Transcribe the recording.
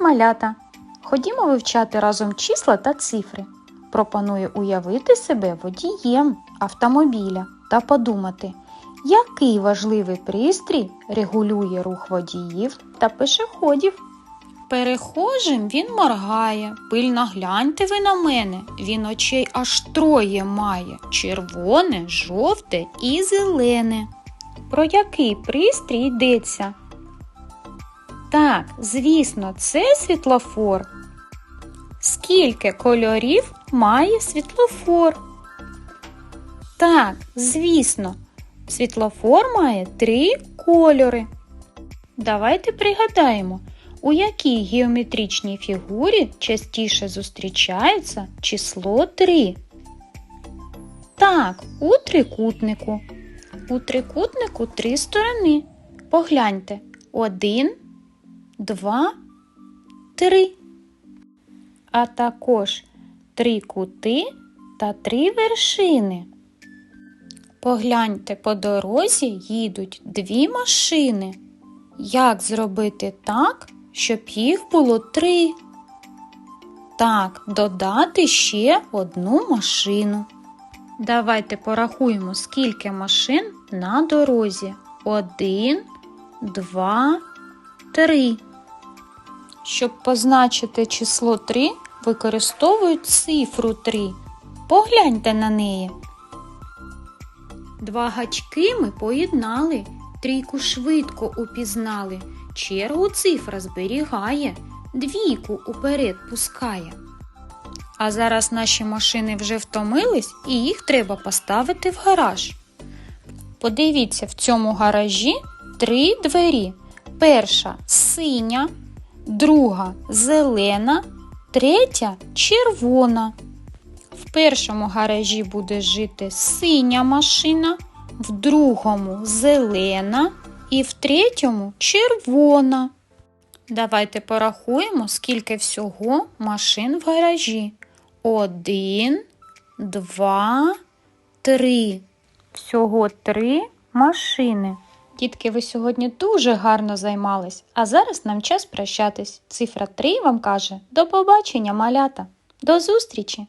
Малята! Ходімо вивчати разом числа та цифри. Пропоную уявити себе водієм автомобіля та подумати, який важливий пристрій регулює рух водіїв та пешеходів. Перехожим він моргає, пильно гляньте ви на мене. Він очей аж троє має червоне, жовте і зелене. Про який пристрій йдеться? Так, звісно, це світлофор. Скільки кольорів має світлофор? Так, звісно, світлофор має три кольори. Давайте пригадаємо, у якій геометричній фігурі частіше зустрічається число 3. Так, у трикутнику. У трикутнику три сторони. Погляньте. Один, два, три. А також три кути та три вершини. Погляньте, по дорозі їдуть дві машини. Як зробити так, щоб їх було три? Так, додати ще одну машину. Давайте порахуємо, скільки машин на дорозі. Один, два, три. Щоб позначити число 3, використовують цифру 3. Погляньте на неї. Два гачки ми поєднали, трійку швидко упізнали. Чергу цифра зберігає, двійку уперед пускає. А зараз наші машини вже втомились і їх треба поставити в гараж. Подивіться, в цьому гаражі три двері. Перша синя, друга зелена, третя червона. В першому гаражі буде жити синя машина, в другому зелена і в третьому червона. Давайте порахуємо, скільки всього машин в гаражі. Один, два, три. Всього три машини. Дітки, ви сьогодні дуже гарно займались, а зараз нам час прощатись. Цифра 3 вам каже до побачення, малята. До зустрічі!